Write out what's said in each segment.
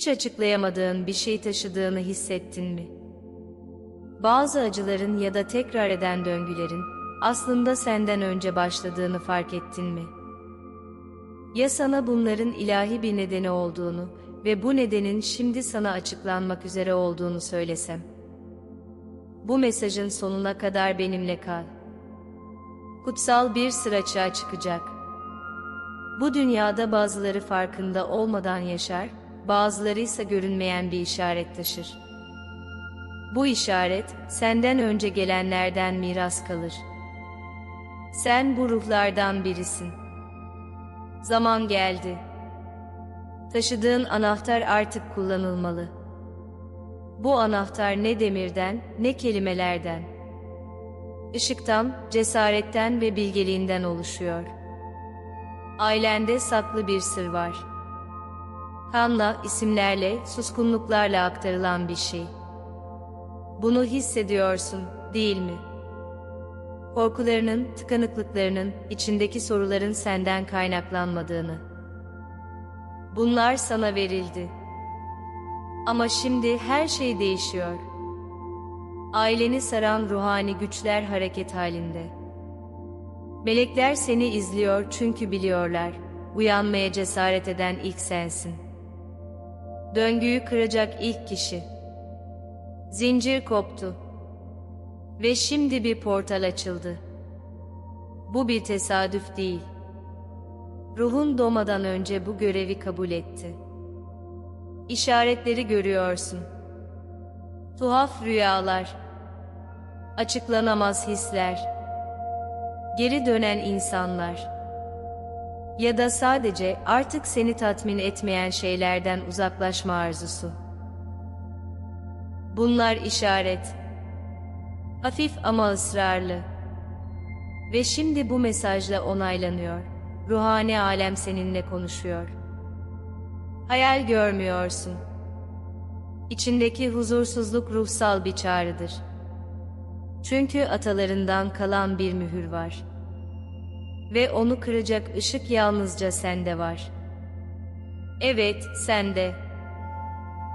Hiç açıklayamadığın bir şey taşıdığını hissettin mi? Bazı acıların ya da tekrar eden döngülerin aslında senden önce başladığını fark ettin mi? Ya sana bunların ilahi bir nedeni olduğunu ve bu nedenin şimdi sana açıklanmak üzere olduğunu söylesem? Bu mesajın sonuna kadar benimle kal. Kutsal bir sır açığa çıkacak. Bu dünyada bazıları farkında olmadan yaşar, bazıları ise görünmeyen bir işaret taşır. Bu işaret, senden önce gelenlerden miras kalır. Sen bu ruhlardan birisin. Zaman geldi. Taşıdığın anahtar artık kullanılmalı. Bu anahtar ne demirden, ne kelimelerden. Işıktan, cesaretten ve bilgeliğinden oluşuyor. Ailende saklı bir sır var. Kanla, isimlerle, suskunluklarla aktarılan bir şey. Bunu hissediyorsun, değil mi? Korkularının, tıkanıklıklarının, içindeki soruların senden kaynaklanmadığını. Bunlar sana verildi. Ama şimdi her şey değişiyor. Aileni saran ruhani güçler hareket halinde. Melekler seni izliyor çünkü biliyorlar. Uyanmaya cesaret eden ilk sensin. Döngüyü kıracak ilk kişi. Zincir koptu. Ve şimdi bir portal açıldı. Bu bir tesadüf değil. Ruhun doğmadan önce bu görevi kabul etti. İşaretleri görüyorsun. Tuhaf rüyalar, açıklanamaz hisler, geri dönen insanlar ya da sadece artık seni tatmin etmeyen şeylerden uzaklaşma arzusu. Bunlar işaret. Hafif ama ısrarlı. Ve şimdi bu mesajla onaylanıyor. Ruhani alem seninle konuşuyor. Hayal görmüyorsun. İçindeki huzursuzluk ruhsal bir çağrıdır. Çünkü atalarından kalan bir mühür var. Ve onu kıracak ışık yalnızca sende var. Evet, sende.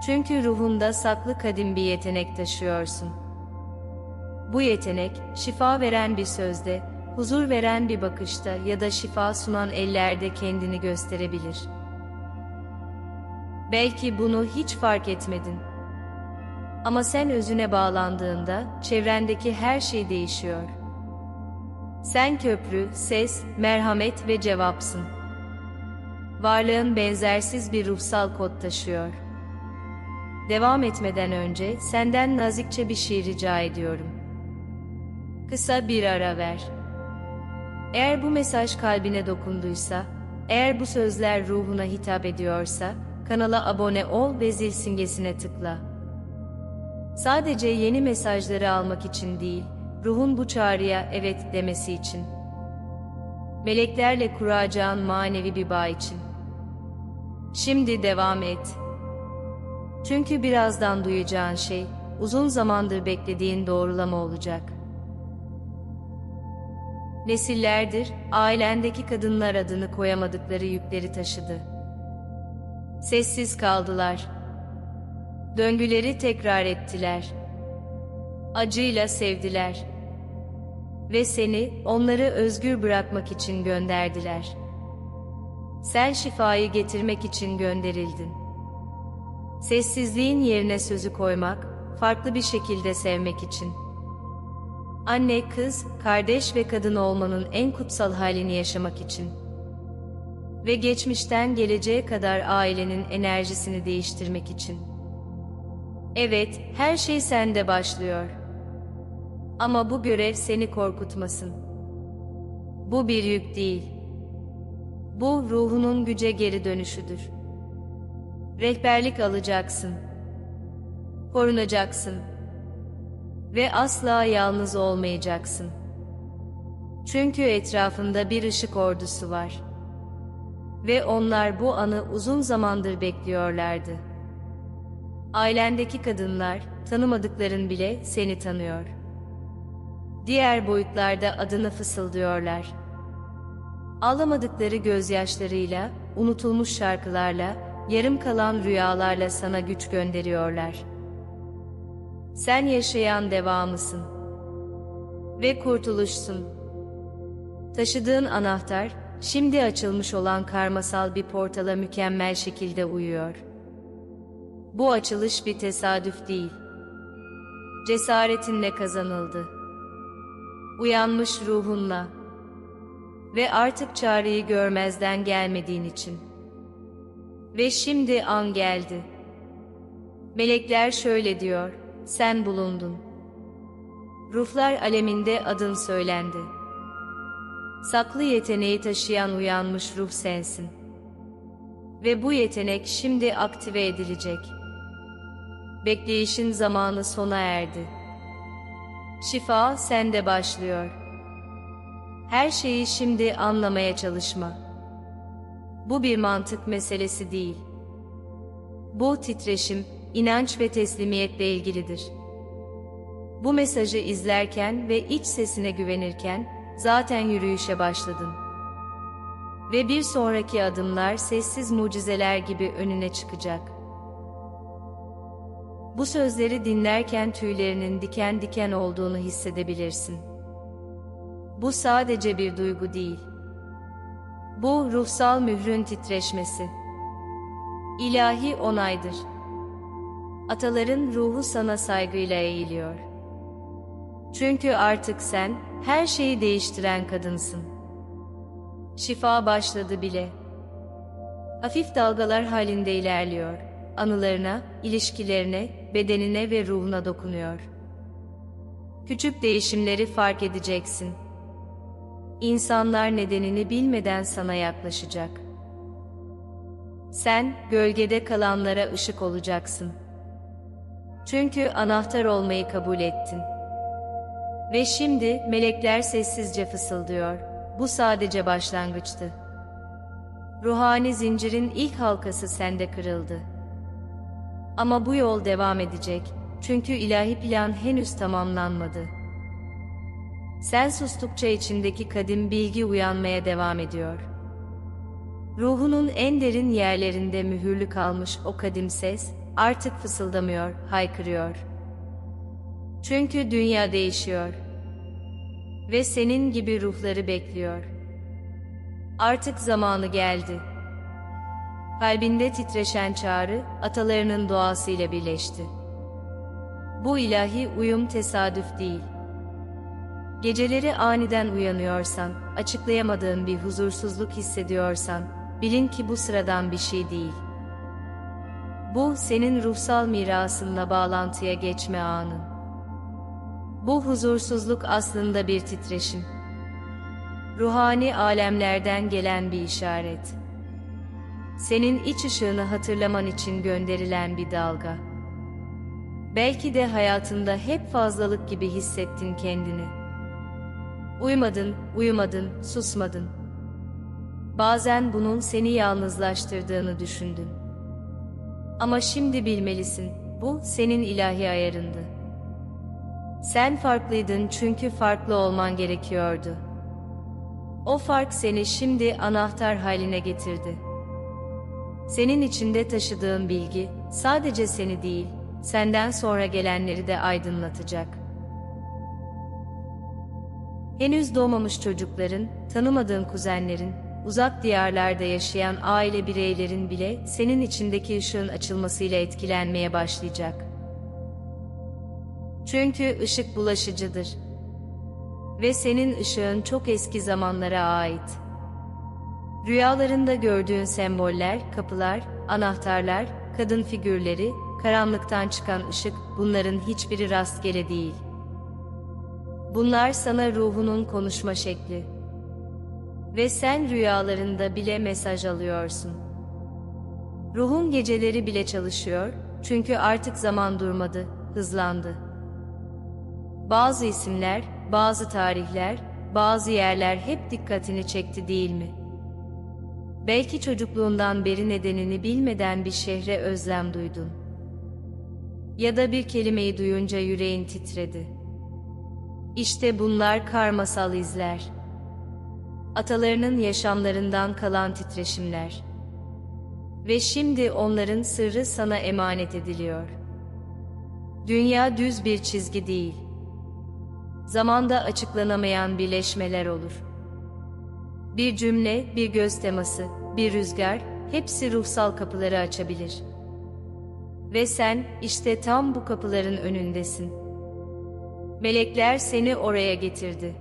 Çünkü ruhunda saklı kadim bir yetenek taşıyorsun. Bu yetenek, şifa veren bir sözde, huzur veren bir bakışta ya da şifa sunan ellerde kendini gösterebilir. Belki bunu hiç fark etmedin. Ama sen özüne bağlandığında çevrendeki her şey değişiyor. Sen köprü, ses, merhamet ve cevapsın. Varlığın benzersiz bir ruhsal kod taşıyor. Devam etmeden önce senden nazikçe bir şey rica ediyorum. Kısa bir ara ver. Eğer bu mesaj kalbine dokunduysa, eğer bu sözler ruhuna hitap ediyorsa, kanala abone ol ve zil simgesine tıkla. Sadece yeni mesajları almak için değil, ruhun bu çağrıya evet demesi için. Meleklerle kuracağın manevi bir bağ için. Şimdi devam et. Çünkü birazdan duyacağın şey, uzun zamandır beklediğin doğrulama olacak. Nesillerdir, ailendeki kadınlar adını koyamadıkları yükleri taşıdı. Sessiz kaldılar. Döngüleri tekrar ettiler. Acıyla sevdiler. Ve seni onları özgür bırakmak için gönderdiler. Sen şifayı getirmek için gönderildin. Sessizliğin yerine sözü koymak, farklı bir şekilde sevmek için. Anne, kız, kardeş ve kadın olmanın en kutsal halini yaşamak için. Ve geçmişten geleceğe kadar ailenin enerjisini değiştirmek için. Evet, her şey sende başlıyor. Ama bu görev seni korkutmasın. Bu bir yük değil. Bu ruhunun güce geri dönüşüdür. Rehberlik alacaksın. Korunacaksın. Ve asla yalnız olmayacaksın. Çünkü etrafında bir ışık ordusu var. Ve onlar bu anı uzun zamandır bekliyorlardı. Ailendeki kadınlar, tanımadıkların bile seni tanıyor. Diğer boyutlarda adını fısıldıyorlar. Ağlamadıkları gözyaşlarıyla, unutulmuş şarkılarla, yarım kalan rüyalarla sana güç gönderiyorlar. Sen yaşayan devamısın. Ve kurtuluşsun. Taşıdığın anahtar, şimdi açılmış olan karmasal bir portala mükemmel şekilde uyuyor. Bu açılış bir tesadüf değil. Cesaretinle kazanıldı. Uyanmış ruhunla ve artık çareyi görmezden gelmediğin için. Ve şimdi an geldi. Melekler şöyle diyor, sen bulundun. Ruhlar aleminde adın söylendi. Saklı yeteneği taşıyan uyanmış ruh sensin. Ve bu yetenek şimdi aktive edilecek. Bekleyişin zamanı sona erdi. Şifa sende başlıyor. Her şeyi şimdi anlamaya çalışma. Bu bir mantık meselesi değil. Bu titreşim, inanç ve teslimiyetle ilgilidir. Bu mesajı izlerken ve iç sesine güvenirken zaten yürüyüşe başladın. Ve bir sonraki adımlar sessiz mucizeler gibi önüne çıkacak. Bu sözleri dinlerken tüylerinin diken diken olduğunu hissedebilirsin. Bu sadece bir duygu değil. Bu ruhsal mührün titreşmesi. İlahi onaydır. Ataların ruhu sana saygıyla eğiliyor. Çünkü artık sen her şeyi değiştiren kadınsın. Şifa başladı bile. Hafif dalgalar halinde ilerliyor. Anılarına, ilişkilerine, bedenine ve ruhuna dokunuyor. Küçük değişimleri fark edeceksin. İnsanlar nedenini bilmeden sana yaklaşacak. Sen gölgede kalanlara ışık olacaksın. Çünkü anahtar olmayı kabul ettin. Ve şimdi melekler sessizce fısıldıyor. Bu sadece başlangıçtı. Ruhani zincirin ilk halkası sende kırıldı. Ama bu yol devam edecek. Çünkü ilahi plan henüz tamamlanmadı. Sen sustukça içindeki kadim bilgi uyanmaya devam ediyor. Ruhunun en derin yerlerinde mühürlü kalmış o kadim ses artık fısıldamıyor, haykırıyor. Çünkü dünya değişiyor. Ve senin gibi ruhları bekliyor. Artık zamanı geldi. Kalbinde titreşen çağrı atalarının doğasıyla birleşti. Bu ilahi uyum tesadüf değil. Geceleri aniden uyanıyorsan, açıklayamadığın bir huzursuzluk hissediyorsan, bilin ki bu sıradan bir şey değil. Bu senin ruhsal mirasınla bağlantıya geçme anın. Bu huzursuzluk aslında bir titreşim. Ruhani alemlerden gelen bir işaret. Senin iç ışığını hatırlaman için gönderilen bir dalga. Belki de hayatında hep fazlalık gibi hissettin kendini. Uymadın, uyumadın, susmadın. Bazen bunun seni yalnızlaştırdığını düşündün. Ama şimdi bilmelisin, bu senin ilahi ayarındı. Sen farklıydın çünkü farklı olman gerekiyordu. O fark seni şimdi anahtar haline getirdi. Senin içinde taşıdığın bilgi sadece seni değil, senden sonra gelenleri de aydınlatacak. Henüz doğmamış çocukların, tanımadığın kuzenlerin, uzak diyarlarda yaşayan aile bireylerin bile senin içindeki ışığın açılmasıyla etkilenmeye başlayacak. Çünkü ışık bulaşıcıdır. Ve senin ışığın çok eski zamanlara ait. Rüyalarında gördüğün semboller, kapılar, anahtarlar, kadın figürleri, karanlıktan çıkan ışık bunların hiçbiri rastgele değil. Bunlar sana ruhunun konuşma şekli. Ve sen rüyalarında bile mesaj alıyorsun. Ruhun geceleri bile çalışıyor çünkü artık zaman durmadı, hızlandı. Bazı isimler, bazı tarihler, bazı yerler hep dikkatini çekti değil mi?'' Belki çocukluğundan beri nedenini bilmeden bir şehre özlem duydun. Ya da bir kelimeyi duyunca yüreğin titredi. İşte bunlar karmasal izler. Atalarının yaşamlarından kalan titreşimler. Ve şimdi onların sırrı sana emanet ediliyor. Dünya düz bir çizgi değil. Zamanda açıklanamayan birleşmeler olur. Bir cümle, bir göz teması, bir rüzgar, hepsi ruhsal kapıları açabilir. Ve sen, işte tam bu kapıların önündesin. Melekler seni oraya getirdi.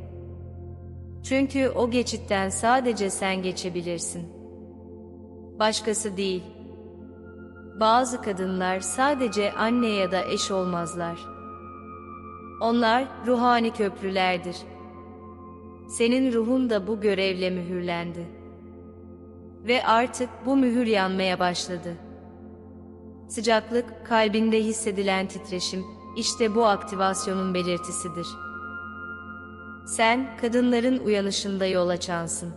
Çünkü o geçitten sadece sen geçebilirsin. Başkası değil. Bazı kadınlar sadece anne ya da eş olmazlar. Onlar ruhani köprülerdir. Senin ruhun da bu görevle mühürlendi. Ve artık bu mühür yanmaya başladı. Sıcaklık, kalbinde hissedilen titreşim, işte bu aktivasyonun belirtisidir. Sen, kadınların uyanışında yol açansın.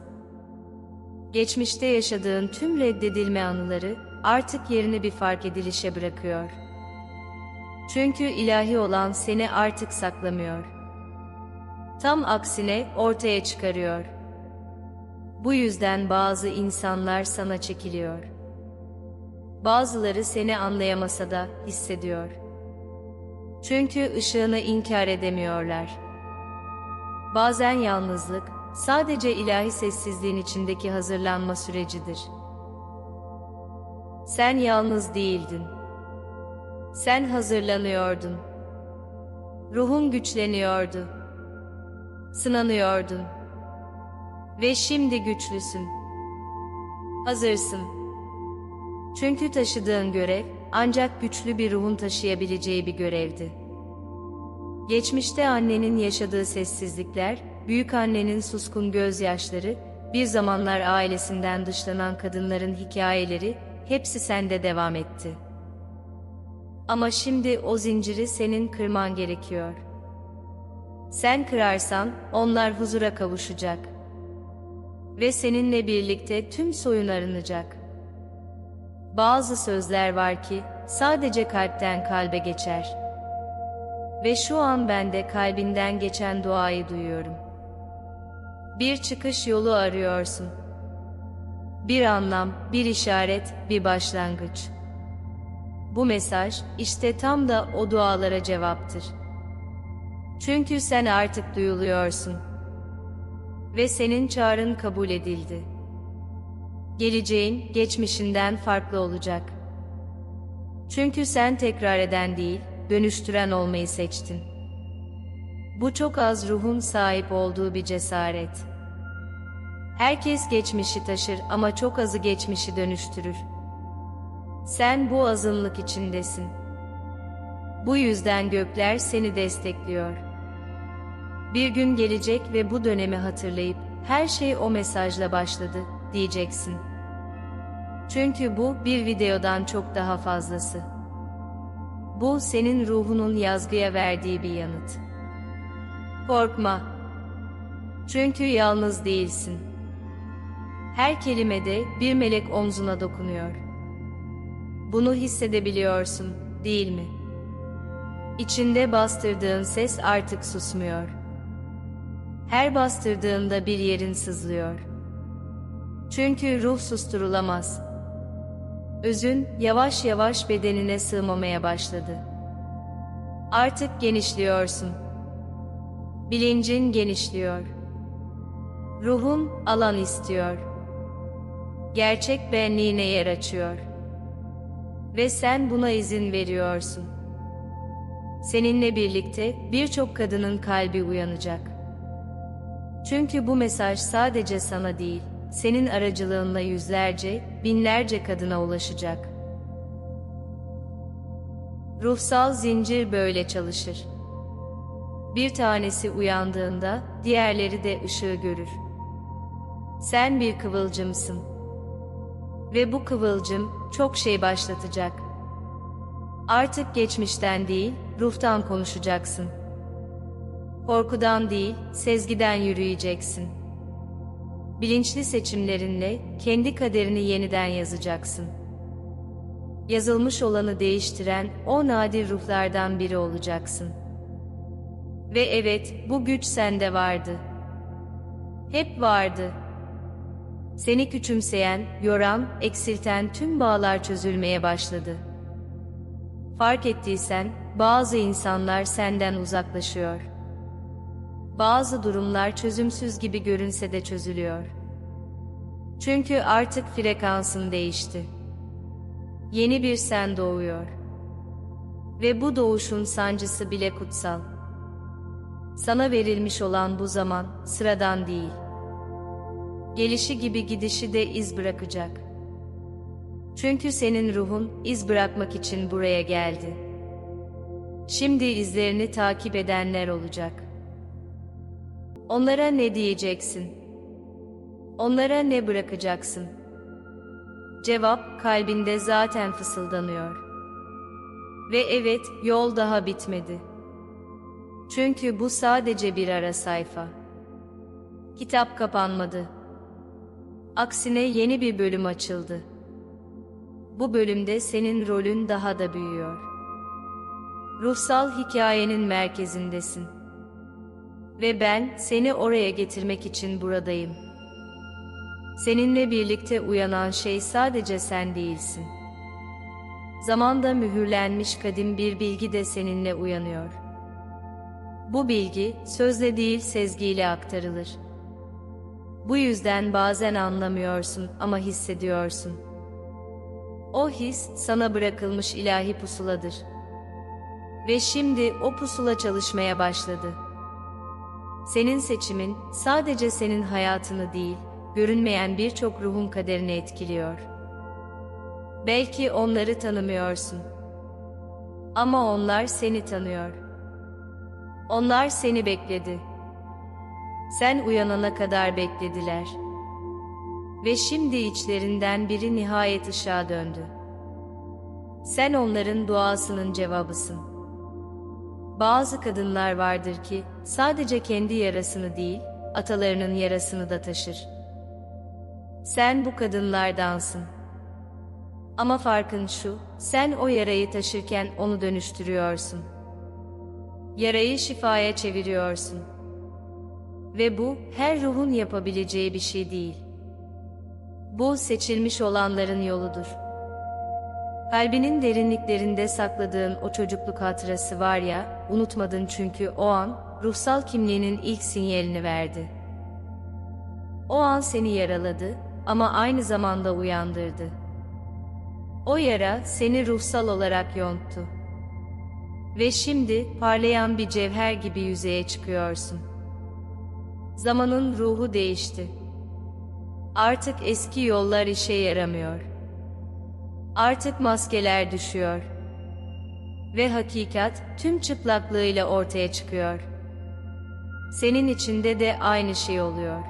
Geçmişte yaşadığın tüm reddedilme anıları, artık yerini bir fark edilişe bırakıyor. Çünkü ilahi olan seni artık saklamıyor. Tam aksine ortaya çıkarıyor. Bu yüzden bazı insanlar sana çekiliyor. Bazıları seni anlayamasa da hissediyor. Çünkü ışığını inkar edemiyorlar. Bazen yalnızlık, sadece ilahi sessizliğin içindeki hazırlanma sürecidir. Sen yalnız değildin. Sen hazırlanıyordun. Ruhun güçleniyordu. Sınanıyordun. Ve şimdi güçlüsün. Hazırsın. Çünkü taşıdığın görev ancak güçlü bir ruhun taşıyabileceği bir görevdi. Geçmişte annenin yaşadığı sessizlikler, büyük annenin suskun gözyaşları, bir zamanlar ailesinden dışlanan kadınların hikayeleri hepsi sende devam etti. Ama şimdi o zinciri senin kırman gerekiyor. Sen kırarsan onlar huzura kavuşacak. Ve seninle birlikte tüm soyun arınacak. Bazı sözler var ki sadece kalpten kalbe geçer. Ve şu an ben de kalbinden geçen duayı duyuyorum. Bir çıkış yolu arıyorsun. Bir anlam, bir işaret, bir başlangıç. Bu mesaj işte tam da o dualara cevaptır. Çünkü sen artık duyuluyorsun. Ve senin çağrın kabul edildi. Geleceğin geçmişinden farklı olacak. Çünkü sen tekrar eden değil, dönüştüren olmayı seçtin. Bu çok az ruhun sahip olduğu bir cesaret. Herkes geçmişi taşır ama çok azı geçmişi dönüştürür. Sen bu azınlık içindesin. Bu yüzden gökler seni destekliyor. Bir gün gelecek ve bu dönemi hatırlayıp her şey o mesajla başladı diyeceksin. Çünkü bu bir videodan çok daha fazlası. Bu senin ruhunun yazgıya verdiği bir yanıt. Korkma. Çünkü yalnız değilsin. Her kelimede bir melek omzuna dokunuyor. Bunu hissedebiliyorsun, değil mi? İçinde bastırdığın ses artık susmuyor. Her bastırdığında bir yerin sızlıyor. Çünkü ruh susturulamaz. Özün yavaş yavaş bedenine sığmamaya başladı. Artık genişliyorsun. Bilincin genişliyor. Ruhun alan istiyor. Gerçek benliğine yer açıyor. Ve sen buna izin veriyorsun. Seninle birlikte birçok kadının kalbi uyanacak. Çünkü bu mesaj sadece sana değil, senin aracılığınla yüzlerce, binlerce kadına ulaşacak. Ruhsal zincir böyle çalışır. Bir tanesi uyandığında diğerleri de ışığı görür. Sen bir kıvılcımsın. Ve bu kıvılcım çok şey başlatacak. Artık geçmişten değil, ruhtan konuşacaksın. Korkudan değil, sezgiden yürüyeceksin. Bilinçli seçimlerinle kendi kaderini yeniden yazacaksın. Yazılmış olanı değiştiren o nadir ruhlardan biri olacaksın. Ve evet, bu güç sende vardı. Hep vardı. Seni küçümseyen, yoran, eksilten tüm bağlar çözülmeye başladı. Fark ettiysen, bazı insanlar senden uzaklaşıyor. Bazı durumlar çözümsüz gibi görünse de çözülüyor. Çünkü artık frekansın değişti. Yeni bir sen doğuyor. Ve bu doğuşun sancısı bile kutsal. Sana verilmiş olan bu zaman sıradan değil. Gelişi gibi gidişi de iz bırakacak. Çünkü senin ruhun iz bırakmak için buraya geldi. Şimdi izlerini takip edenler olacak. Onlara ne diyeceksin? Onlara ne bırakacaksın? Cevap kalbinde zaten fısıldanıyor. Ve evet, yol daha bitmedi. Çünkü bu sadece bir ara sayfa. Kitap kapanmadı. Aksine yeni bir bölüm açıldı. Bu bölümde senin rolün daha da büyüyor. Ruhsal hikayenin merkezindesin. Ve ben seni oraya getirmek için buradayım. Seninle birlikte uyanan şey sadece sen değilsin. Zamanda mühürlenmiş kadim bir bilgi de seninle uyanıyor. Bu bilgi sözle değil sezgiyle aktarılır. Bu yüzden bazen anlamıyorsun ama hissediyorsun. O his sana bırakılmış ilahi pusuladır. Ve şimdi o pusula çalışmaya başladı. Senin seçimin sadece senin hayatını değil, görünmeyen birçok ruhun kaderini etkiliyor. Belki onları tanımıyorsun. Ama onlar seni tanıyor. Onlar seni bekledi. Sen uyanana kadar beklediler. Ve şimdi içlerinden biri nihayet ışığa döndü. Sen onların duasının cevabısın. Bazı kadınlar vardır ki sadece kendi yarasını değil, atalarının yarasını da taşır. Sen bu kadınlardansın. Ama farkın şu, sen o yarayı taşırken onu dönüştürüyorsun. Yarayı şifaya çeviriyorsun. Ve bu her ruhun yapabileceği bir şey değil. Bu seçilmiş olanların yoludur. Kalbinin derinliklerinde sakladığın o çocukluk hatırası var ya, unutmadın çünkü o an ruhsal kimliğinin ilk sinyalini verdi. O an seni yaraladı ama aynı zamanda uyandırdı. O yara seni ruhsal olarak yonttu. Ve şimdi parlayan bir cevher gibi yüzeye çıkıyorsun. Zamanın ruhu değişti. Artık eski yollar işe yaramıyor. Artık maskeler düşüyor. Ve hakikat tüm çıplaklığıyla ortaya çıkıyor. Senin içinde de aynı şey oluyor.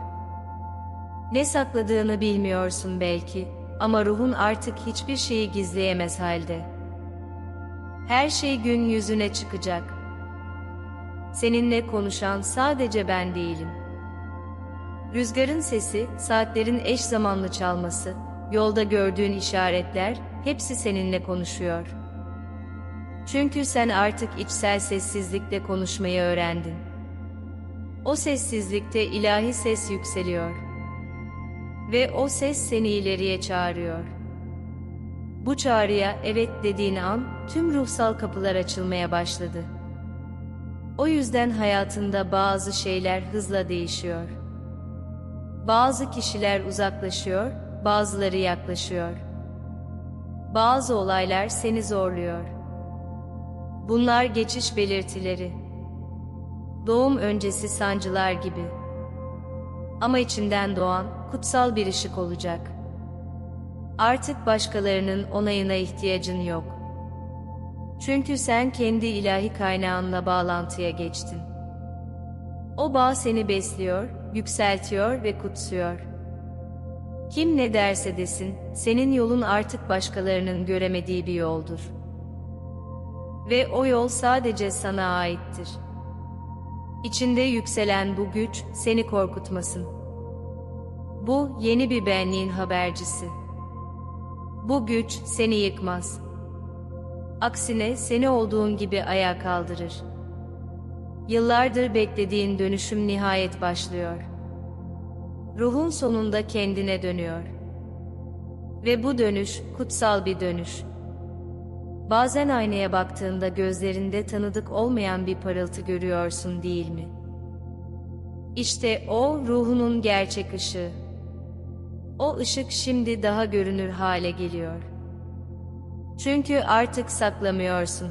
Ne sakladığını bilmiyorsun belki ama ruhun artık hiçbir şeyi gizleyemez halde. Her şey gün yüzüne çıkacak. Seninle konuşan sadece ben değilim. Rüzgarın sesi, saatlerin eş zamanlı çalması, yolda gördüğün işaretler hepsi seninle konuşuyor. Çünkü sen artık içsel sessizlikte konuşmayı öğrendin. O sessizlikte ilahi ses yükseliyor. Ve o ses seni ileriye çağırıyor. Bu çağrıya evet dediğin an tüm ruhsal kapılar açılmaya başladı. O yüzden hayatında bazı şeyler hızla değişiyor. Bazı kişiler uzaklaşıyor, bazıları yaklaşıyor. Bazı olaylar seni zorluyor. Bunlar geçiş belirtileri. Doğum öncesi sancılar gibi. Ama içinden doğan kutsal bir ışık olacak. Artık başkalarının onayına ihtiyacın yok. Çünkü sen kendi ilahi kaynağınla bağlantıya geçtin. O bağ seni besliyor, yükseltiyor ve kutsuyor. Kim ne derse desin, senin yolun artık başkalarının göremediği bir yoldur. Ve o yol sadece sana aittir. İçinde yükselen bu güç seni korkutmasın. Bu yeni bir benliğin habercisi. Bu güç seni yıkmaz. Aksine seni olduğun gibi ayağa kaldırır. Yıllardır beklediğin dönüşüm nihayet başlıyor. Ruhun sonunda kendine dönüyor. Ve bu dönüş kutsal bir dönüş. Bazen aynaya baktığında gözlerinde tanıdık olmayan bir parıltı görüyorsun değil mi? İşte o ruhunun gerçek ışığı. O ışık şimdi daha görünür hale geliyor. Çünkü artık saklamıyorsun.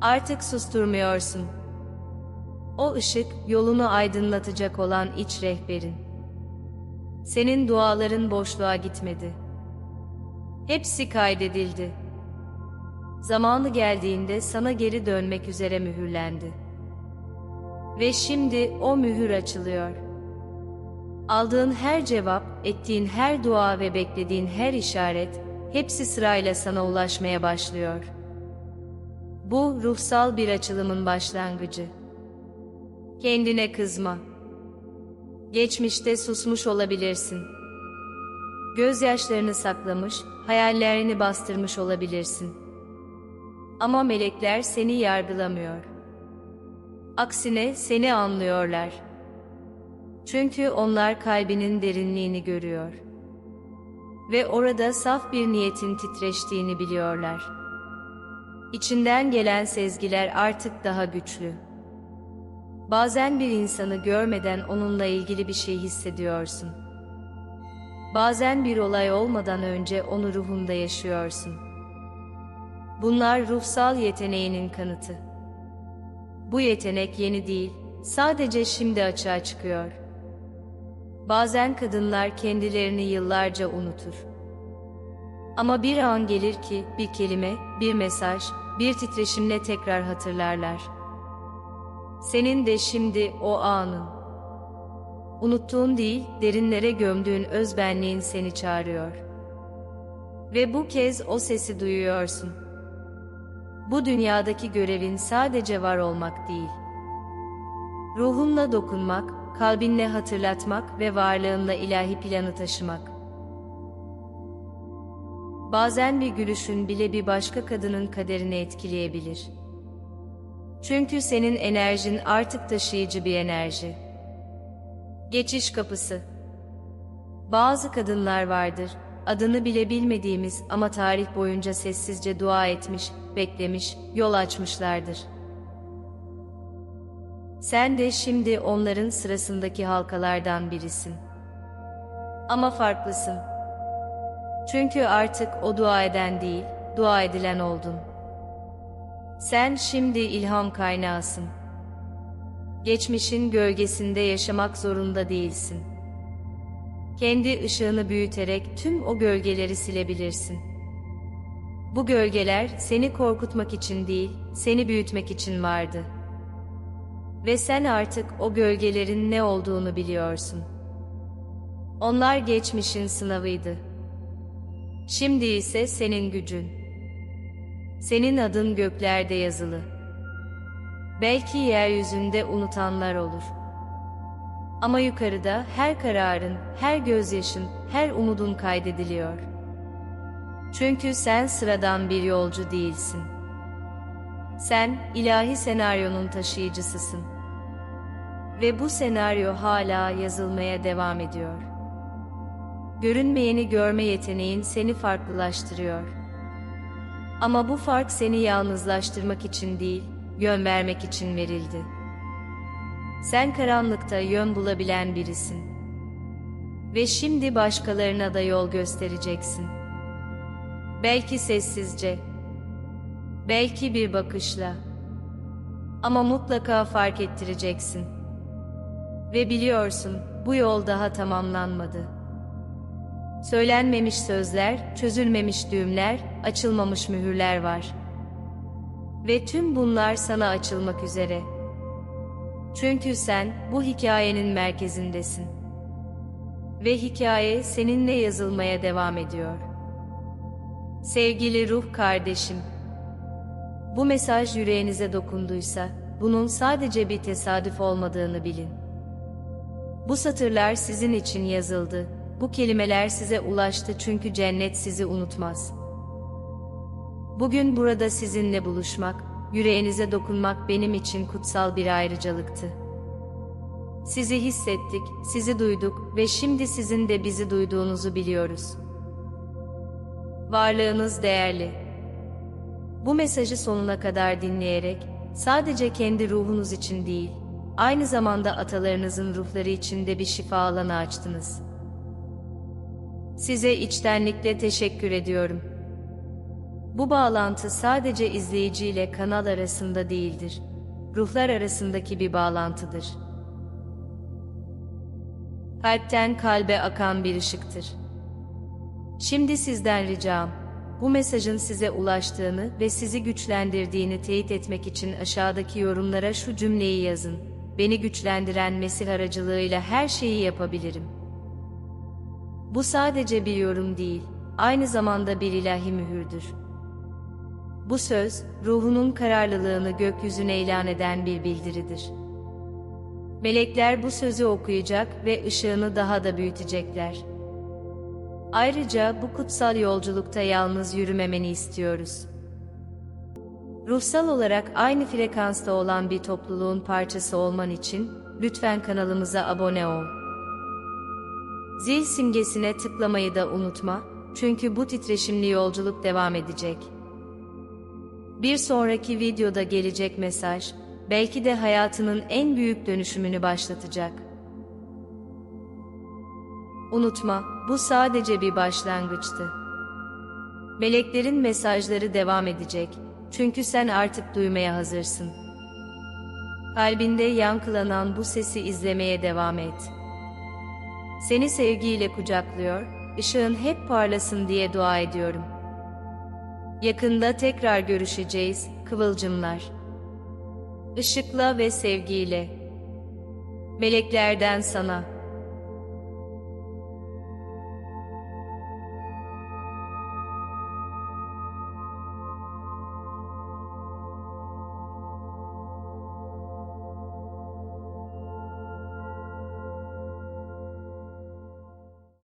Artık susturmuyorsun. O ışık yolunu aydınlatacak olan iç rehberin. Senin duaların boşluğa gitmedi. Hepsi kaydedildi. Zamanı geldiğinde sana geri dönmek üzere mühürlendi. Ve şimdi o mühür açılıyor. Aldığın her cevap, ettiğin her dua ve beklediğin her işaret, hepsi sırayla sana ulaşmaya başlıyor. Bu ruhsal bir açılımın başlangıcı. Kendine kızma. Geçmişte susmuş olabilirsin. Gözyaşlarını saklamış, hayallerini bastırmış olabilirsin. Ama melekler seni yargılamıyor. Aksine seni anlıyorlar. Çünkü onlar kalbinin derinliğini görüyor. Ve orada saf bir niyetin titreştiğini biliyorlar. İçinden gelen sezgiler artık daha güçlü. Bazen bir insanı görmeden onunla ilgili bir şey hissediyorsun. Bazen bir olay olmadan önce onu ruhunda yaşıyorsun. Bunlar ruhsal yeteneğinin kanıtı. Bu yetenek yeni değil, sadece şimdi açığa çıkıyor. Bazen kadınlar kendilerini yıllarca unutur. Ama bir an gelir ki bir kelime, bir mesaj, bir titreşimle tekrar hatırlarlar. Senin de şimdi o anın. Unuttuğun değil, derinlere gömdüğün özbenliğin seni çağırıyor. Ve bu kez o sesi duyuyorsun. Bu dünyadaki görevin sadece var olmak değil. Ruhunla dokunmak, kalbinle hatırlatmak ve varlığınla ilahi planı taşımak. Bazen bir gülüşün bile bir başka kadının kaderini etkileyebilir. Çünkü senin enerjin artık taşıyıcı bir enerji. Geçiş kapısı. Bazı kadınlar vardır, adını bile bilmediğimiz ama tarih boyunca sessizce dua etmiş, beklemiş, yol açmışlardır. Sen de şimdi onların sırasındaki halkalardan birisin. Ama farklısın. Çünkü artık o dua eden değil, dua edilen oldun. Sen şimdi ilham kaynağısın. Geçmişin gölgesinde yaşamak zorunda değilsin. Kendi ışığını büyüterek tüm o gölgeleri silebilirsin. Bu gölgeler seni korkutmak için değil, seni büyütmek için vardı. Ve sen artık o gölgelerin ne olduğunu biliyorsun. Onlar geçmişin sınavıydı. Şimdi ise senin gücün. Senin adın göklerde yazılı. Belki yeryüzünde unutanlar olur. Ama yukarıda her kararın, her gözyaşın, her umudun kaydediliyor. Çünkü sen sıradan bir yolcu değilsin. Sen ilahi senaryonun taşıyıcısısın. Ve bu senaryo hala yazılmaya devam ediyor. Görünmeyeni görme yeteneğin seni farklılaştırıyor. Ama bu fark seni yalnızlaştırmak için değil, yön vermek için verildi. Sen karanlıkta yön bulabilen birisin. Ve şimdi başkalarına da yol göstereceksin. Belki sessizce, belki bir bakışla. Ama mutlaka fark ettireceksin. Ve biliyorsun, bu yol daha tamamlanmadı. Söylenmemiş sözler, çözülmemiş düğümler, açılmamış mühürler var. Ve tüm bunlar sana açılmak üzere. Çünkü sen bu hikayenin merkezindesin. Ve hikaye seninle yazılmaya devam ediyor. Sevgili ruh kardeşim, bu mesaj yüreğinize dokunduysa, bunun sadece bir tesadüf olmadığını bilin. Bu satırlar sizin için yazıldı, bu kelimeler size ulaştı çünkü cennet sizi unutmaz. Bugün burada sizinle buluşmak, yüreğinize dokunmak benim için kutsal bir ayrıcalıktı. Sizi hissettik, sizi duyduk ve şimdi sizin de bizi duyduğunuzu biliyoruz. Varlığınız değerli. Bu mesajı sonuna kadar dinleyerek sadece kendi ruhunuz için değil, aynı zamanda atalarınızın ruhları için de bir şifa alanı açtınız. Size içtenlikle teşekkür ediyorum. Bu bağlantı sadece izleyici ile kanal arasında değildir. Ruhlar arasındaki bir bağlantıdır. Kalpten kalbe akan bir ışıktır. Şimdi sizden ricam, bu mesajın size ulaştığını ve sizi güçlendirdiğini teyit etmek için aşağıdaki yorumlara şu cümleyi yazın. Beni güçlendiren Mesih aracılığıyla her şeyi yapabilirim. Bu sadece bir yorum değil, aynı zamanda bir ilahi mühürdür. Bu söz, ruhunun kararlılığını gökyüzüne ilan eden bir bildiridir. Melekler bu sözü okuyacak ve ışığını daha da büyütecekler. Ayrıca bu kutsal yolculukta yalnız yürümemeni istiyoruz. Ruhsal olarak aynı frekansta olan bir topluluğun parçası olman için lütfen kanalımıza abone ol. Zil simgesine tıklamayı da unutma, çünkü bu titreşimli yolculuk devam edecek. Bir sonraki videoda gelecek mesaj, belki de hayatının en büyük dönüşümünü başlatacak. Unutma, bu sadece bir başlangıçtı. Meleklerin mesajları devam edecek, çünkü sen artık duymaya hazırsın. Kalbinde yankılanan bu sesi izlemeye devam et. Seni sevgiyle kucaklıyor, ışığın hep parlasın diye dua ediyorum. Yakında tekrar görüşeceğiz, kıvılcımlar. Işıkla ve sevgiyle. Meleklerden sana.